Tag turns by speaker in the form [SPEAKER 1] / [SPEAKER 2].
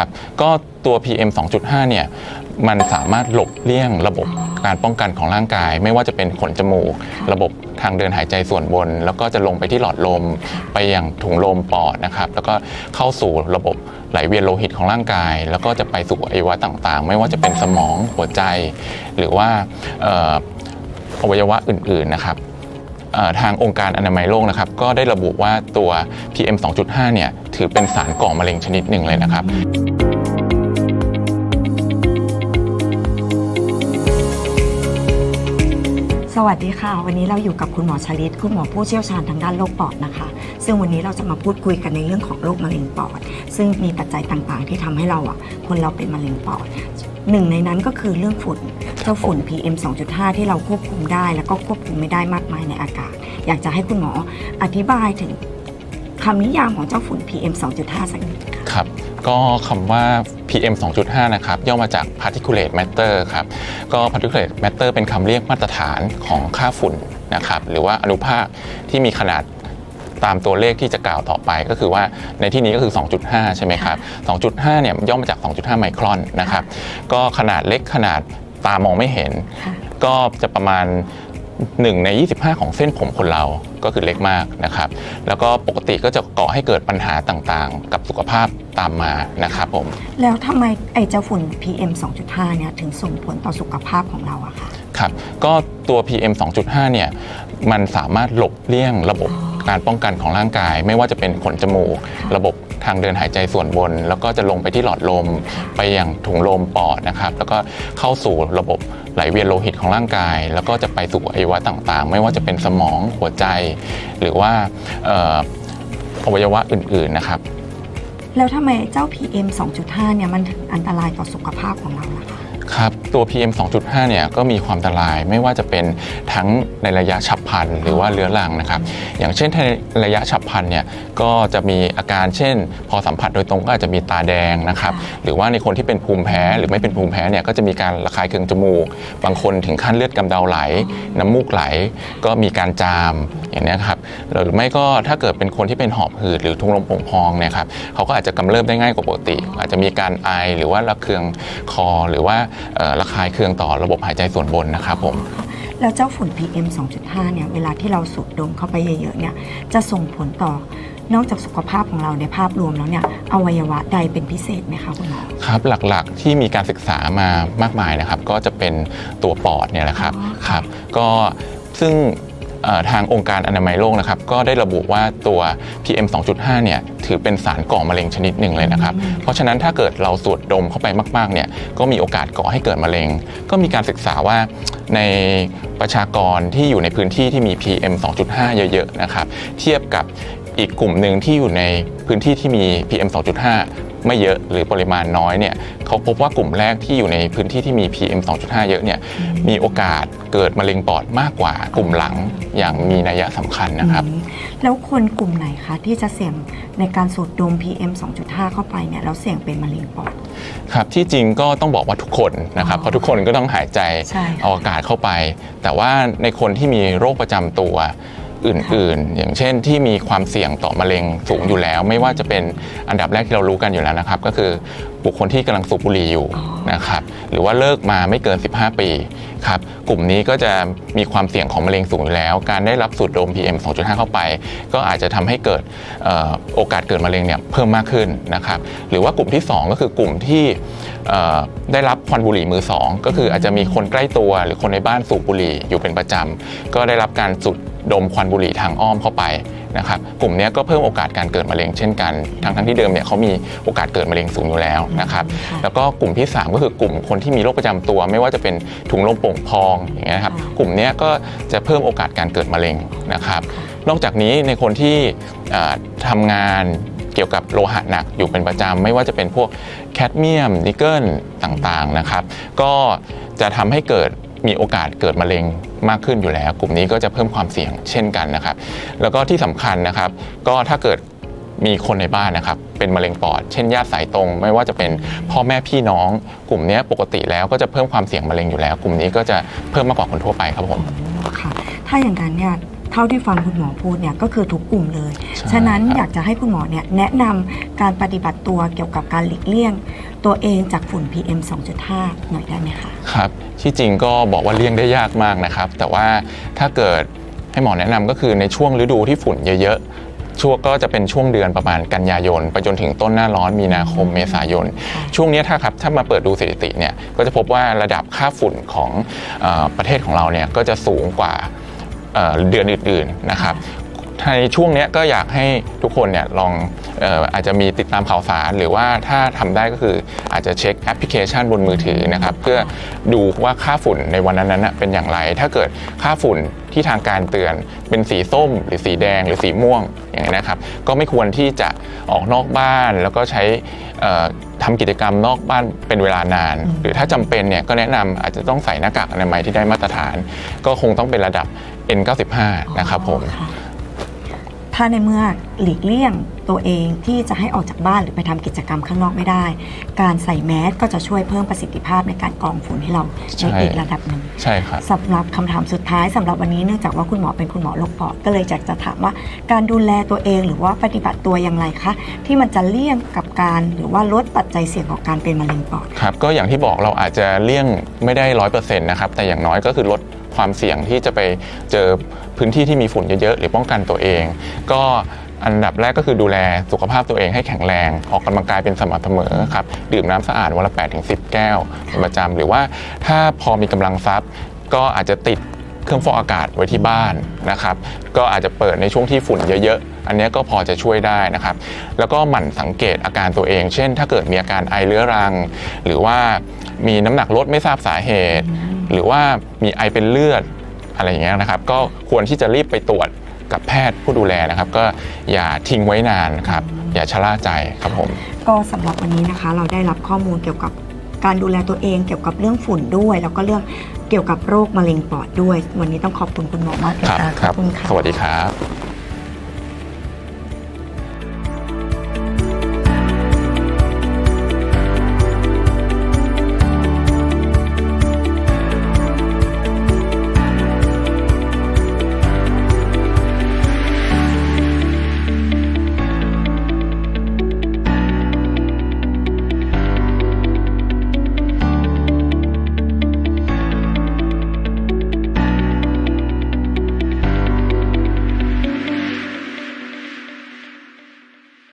[SPEAKER 1] ครับก็ตัว PM 2.5 เนี่ย มันสามารถหลบเลี่ยงระบบการป้องกันของร่างกาย ไม่ว่าจะเป็นขนจมูก ระบบทางเดินหายใจส่วนบน แล้วก็จะลงไปที่หลอดลม ไปยังถุงลมปอดนะครับ แล้วก็เข้าสู่ระบบไหลเวียนโลหิตของร่างกาย แล้วก็จะไปสู่อวัยวะต่างๆ ไม่ว่าจะเป็นสมองหัวใจ หรือว่าเอ่ออวัยวะอื่นๆนะครับเอ่อ ทางองค์การอนามัยโลกนะครับก็ได้ระบุว่าตัว PM 2.5 เนี่ยถือเป็นสารก่อมะเร็งชนิดหนึ่งเลยนะครับ
[SPEAKER 2] สวัสดีค่ะ วันนี้เราอยู่กับคุณหมอชลิต คุณหมอผู้เชี่ยวชาญทางด้านโรคปอดนะคะ ซึ่งวันนี้เราจะมาพูดคุยกันในเรื่องของโรคมะเร็งปอด ซึ่งมีปัจจัยต่างๆ ที่ทำให้เราอะคนเราเป็นมะเร็งปอดหนึ่งในนั้นก็คือเรื่องฝุ่นเจ้าฝุ่น PM 2.5 ที่เราควบคุมได้ แล้วก็ควบคุมไม่ได้มากมายในอากาศ อยากจะให้คุณหมออธิบายถึง คำนิยามของเจ้าฝุ่น PM 2.5 สักนิดค่ะ
[SPEAKER 1] ครับ ก็คำว่า PM 2.5 นะครับ ย่อมาจาก particulate matter ครับ ก็ particulate matter เป็นคำเรียกมาตรฐานของค่าฝุ่นนะครับ หรือว่าอนุภาคที่มีขนาดตามตัวเลขที่จะกล่าวต่อไปก็คือว่าในที่นี้ก็คือ 2.5 ใช่ไหมครับ 2.5 เนี่ยย่อมาจาก 2.5 ไมครอนนะครับ ก็ขนาดเล็กขนาดตามองไม่เห็น
[SPEAKER 2] ค่ะ
[SPEAKER 1] ก็จะประมาณ 1 ใน 25 ของเส้นผมคนเราก็คือเล็กมากนะครับ แล้วก็ปกติก็จะก่อให้เกิดปัญหาต่างๆ กับสุขภาพตามมานะครับผม
[SPEAKER 2] แล้วทำไมไอ้เจ้าฝุ่น PM 2.5 เนี่ยถึงส่งผลต่อสุขภาพของเราอะคะ
[SPEAKER 1] ครับ ก็ตัว PM 2.5 เนี่ยมันสามารถหลบเลี่ยงระบบการป้องกันของร่างกาย ไม่ว่าจะเป็นขนจมูก ระบบทางเดินหายใจส่วนบน แล้วก็จะลงไปที่หลอดลม ไปยังถุงลมปอดนะครับ แล้วก็เข้าสู่ระบบ ไหลเวียนโลหิตของร่างกาย แล้วก็จะไปสู่อวัยวะต่างๆ ไม่ว่าจะเป็นสมองหัวใจ หรือว่าอออวัยวะอื่นๆนะครับ
[SPEAKER 2] แล้วทำไมเจ้า PM 2.5 เนี่ยมันถึงอันตรายต่อสุขภาพของเราล่ะคะ
[SPEAKER 1] ครับตัว PM 2.5 เนี่ยก็มีความอันตรายไม่ว่าจะเป็นทั้งในระยะฉับพลันหรือว่าเรื้อรังนะครับ อย่างเช่นในระยะฉับพลันเนี่ยก็จะมีอาการเช่น พอสัมผัสโดยตรงก็อาจจะมีตาแดงนะครับ
[SPEAKER 2] ค่ะ
[SPEAKER 1] หรือว่าในคนที่เป็นภูมิแพ้หรือไม่เป็นภูมิแพ้เนี่ยก็จะมีการระคายเคืองจมูก บางคนถึงขั้นเลือดกำเดาไหล น้ำมูกไหล ก็มีการจามอย่างนี้ยครับหรือไม่ก็ถ้าเกิดเป็นคนที่เป็นหอบหืดหรือทุงลมโป่งพองเนี่ยครับเขาก็อาจจะกำเริบได้ง่ายกว่าปกติ อาจจะมีการไอหรือว่าระเคืองคอหรือว่าเอ่อระคายเคืองต่อระบบหายใจส่วนบนนะครับผม
[SPEAKER 2] แล้วเจ้าฝุ่น PM 2.5 เนี่ย เวลาที่เราสูดดมเข้าไปเยอะๆ เนี่ย จะส่งผลต่อนอกจากสุขภาพของเราในภาพรวมแล้วเนี่ยอวัยวะใดเป็นพิเศษไหมคะคุณหมอ
[SPEAKER 1] ครับหลักๆที่มีการศึกษามามากมายนะครับ ก็จะเป็นตัวปอดเนี่ยแหละครับ
[SPEAKER 2] อ๋อ
[SPEAKER 1] ครับ ก็ซึ่งเอ่อ ทางองค์การอนามัยโลกนะครับก็ได้ระบุว่าตัว PM 2.5 เนี่ยถือเป็นสารก่อมะเร็งชนิดหนึ่งเลยนะครับ เพราะฉะนั้นถ้าเกิดเราสูดดมเข้าไปมากๆเนี่ยก็มีโอกาสก่อให้เกิดมะเร็ง ก็มีการศึกษาว่าในประชากรที่อยู่ในพื้นที่ที่มี PM 2.5 เยอะๆนะครับเทียบกับอีกกลุ่มหนึ่งที่อยู่ในพื้นที่ที่มี PM 2.5 ไม่เยอะหรือปริมาณน้อยเนี่ยเขาพบว่ากลุ่มแรกที่อยู่ในพื้นที่ที่มี PM 2.5 เยอะเนี่ยมีโอกาสเกิดมะเร็งปอดมากกว่ากลุ่มหลังอย่างมีนัยสำคัญนะครับ
[SPEAKER 2] อืมแล้วคนกลุ่มไหนคะที่จะเสี่ยงในการสูดดม PM 2.5 เข้าไปเนี่ยแล้วเสี่ยงเป็นมะเร็งปอด
[SPEAKER 1] ครับที่จริงก็ต้องบอกว่าทุกคนนะครับ
[SPEAKER 2] อ๋อ
[SPEAKER 1] เพราะทุกคนก็ต้องหายใจ
[SPEAKER 2] ใช่ค่ะ
[SPEAKER 1] เอาอากาศเข้าไป แต่ว่าในคนที่มีโรคประจำตัว อื่นๆ อย่างเช่นที่มีความเสี่ยงต่อมะเร็งสูงอยู่แล้ว ไม่ว่าจะเป็นอันดับแรกที่เรารู้กันอยู่แล้วนะครับ ก็คือบุคคลที่กำลังสูบบุหรี่อยู่
[SPEAKER 2] อ๋อ
[SPEAKER 1] นะครับหรือว่าเลิกมาไม่เกิน 15 ปีครับกลุ่มนี้ก็จะมีความเสี่ยงของมะเร็งสูงอยู่แล้ว การได้รับสูดดม PM 2.5 เข้าไป ก็อาจจะทำให้เกิดเอ่อโอกาสเกิดมะเร็งเนี่ยเพิ่มมากขึ้นนะครับหรือว่ากลุ่มที่ 2 ก็คือกลุ่มที่เอ่อ ได้รับควันบุหรี่มือสองก็คืออาจจะมีคนใกล้ตัวหรือคนในบ้านสูบบุหรี่อยู่เป็นประจำก็ได้รับการสูดดมควันบุหรี่ทางอ้อมเข้าไปนะครับกลุ่มเนี้ยก็เพิ่มโอกาสการเกิดมะเร็งเช่นกัน ทั้งทั้งๆที่เดิมเนี่ยเขามีโอกาสเกิดมะเร็งสูงอยู่แล้วนะครับ
[SPEAKER 2] ค่ะ
[SPEAKER 1] แล้วก็กลุ่มที่ 3 ก็คือกลุ่มคนที่มีโรคประจำตัว ไม่ว่าจะเป็นถุงลมโป่งพองอย่างเงี้ยนะครับ
[SPEAKER 2] ค่ะ
[SPEAKER 1] กลุ่มเนี้ยก็จะเพิ่มโอกาสการเกิดมะเร็งนะครับ นอกจากนี้ในคนที่เอ่อทำงาน เกี่ยวกับโลหะหนักอยู่เป็นประจำไม่ว่าจะเป็นพวกแคดเมียมนิกเกิลต่างๆนะครับ ก็จะทำให้เกิดมีโอกาสเกิดมะเร็งมากขึ้นอยู่แล้ว กลุ่มนี้ก็จะเพิ่มความเสี่ยงเช่นกันนะครับ แล้วก็ที่สำคัญนะครับ ก็ถ้าเกิดมีคนในบ้านนะครับ เป็นมะเร็งปอด เช่นญาติสายตรง ไม่ว่าจะเป็นพ่อแม่พี่น้อง กลุ่มเนี้ยปกติแล้วก็จะเพิ่มความเสี่ยงมะเร็งอยู่แล้ว กลุ่มนี้ก็จะเพิ่มมากกว่าคนทั่วไปครับผม
[SPEAKER 2] ค่ะ ถ้าอย่างนั้นเนี่ย เท่าที่ฟังคุณหมอพูดเนี่ยก็คือทุกกลุ่มเลย
[SPEAKER 1] ใช่
[SPEAKER 2] ฉะนั้น
[SPEAKER 1] ครับ
[SPEAKER 2] อยากจะให้คุณหมอเนี่ยแนะนำการปฏิบัติตัวเกี่ยวกับการหลีกเลี่ยง ตัวเองจากฝุ่น PM 2.5 หน่อยได้ไหมคะ
[SPEAKER 1] ครับที่จริงก็บอกว่าเลี่ยงได้ยากมากนะครับ แต่ว่าถ้าเกิดให้หมอแนะนำก็คือในช่วงฤดูที่ฝุ่นเยอะๆ ช่วงก็จะเป็นช่วงเดือนประมาณกันยายน ไปจนถึงต้นหน้าร้อนมีนาคมเมษายน
[SPEAKER 2] ค่ะ
[SPEAKER 1] ช่วงเนี้ยถ้าครับถ้ามาเปิดดูสถิติเนี่ยก็จะพบว่าระดับค่าฝุ่นของเออประเทศของเราเนี่ยก็จะสูงกว่า เดือนอื่นๆนะครับในช่วงนี้ก็อยากให้ทุกคนเนี่ยลองเอ่อาจจะมีติดตามข่าวสาร หรือว่าถ้าทำได้ก็คืออาจจะเช็คแอปพลิเคชันบนมือถือนะครับเพื่อดูว่าค่าฝุ่นในวันนั้นๆเป็นอย่างไร ถ้าเกิดค่าฝุ่นที่ทางการเตือนเป็นสีส้ม หรือสีแดงหรือสีม่วงอย่างนี้นะครับ ก็ไม่ควรที่จะออกนอกบ้านแล้วก็ใช้เอ่อทำกิจกรรมนอกบ้านเป็นเวลานาน หรือถ้าจำเป็นเนี่ยก็แนะนำอาจจะต้องใส่หน้ากากอนามัยที่ได้มาตรฐาน ก็คงต้องเป็นระดับ N95 นะครับผม
[SPEAKER 2] อ๋อค่ะถ้าในเมื่อหลีกเลี่ยงตัวเองที่จะให้ออกจากบ้านหรือไปทำกิจกรรมข้างนอกไม่ได้ การใส่แมสก็จะช่วยเพิ่มประสิทธิภาพในการกรองฝุ่นให้เรา
[SPEAKER 1] ใช่
[SPEAKER 2] ในอีกระดับหนึ่ง
[SPEAKER 1] ใช่ครับ
[SPEAKER 2] สำหรับคำถามสุดท้ายสำหรับวันนี้เนื่องจากว่าคุณหมอเป็นคุณหมอโรคปอดก็เลยอยากจะถามว่า การดูแลตัวเองหรือว่าปฏิบัติตัวอย่างไรคะที่มันจะเลี่ยงกับการหรือว่าลดปัจจัยเสี่ยงของการเป็นมะเร็งปอด
[SPEAKER 1] ครับก็อย่างที่บอกเราอาจจะเลี่ยงไม่ได้ร้อยเปอร์เซ็นต์นะครับแต่อย่างน้อยก็คือลด ความเสี่ยงที่จะไปเจอพื้นที่ที่มีฝุ่นเยอะๆ หรือป้องกันตัวเอง ก็อันดับแรกก็คือดูแลสุขภาพตัวเองให้แข็งแรง ออกกำลังกายเป็นสม่ำเสมอครับ ดื่มน้ำสะอาดวันละ8ถึง10 แก้วเป็นประจำหรือว่าถ้าพอมีกำลังทรัพย์ ก็อาจจะติดเครื่องฟอกอากาศไว้ที่บ้านนะครับ ก็อาจจะเปิดในช่วงที่ฝุ่นเยอะๆ อันนี้ก็พอจะช่วยได้นะครับ แล้วก็หมั่นสังเกตอาการตัวเอง เช่น ถ้าเกิดมีอาการไอเรื้อรัง หรือว่ามีน้ำหนักลดไม่ทราบสาเหตุ หรือว่ามีไอเป็นเลือดอะไรอย่างเงี้ยนะครับ ก็ควรที่จะรีบไปตรวจกับแพทย์ผู้ดูแลนะครับ ก็อย่าทิ้งไว้นานครับ อย่าชะล่าใจครับผม
[SPEAKER 2] ก็สำหรับวันนี้นะคะ เราได้รับข้อมูลเกี่ยวกับการดูแลตัวเองเกี่ยวกับเรื่องฝุ่นด้วย แล้วก็เรื่องเกี่ยวกับโรคมะเร็งปอดด้วย วันนี้ต้องขอบคุณคุณหมอมากเลย
[SPEAKER 1] ครับ
[SPEAKER 2] ค่ะ
[SPEAKER 1] ครับ
[SPEAKER 2] ขอบคุณค่ะ
[SPEAKER 1] สวัสดีครับ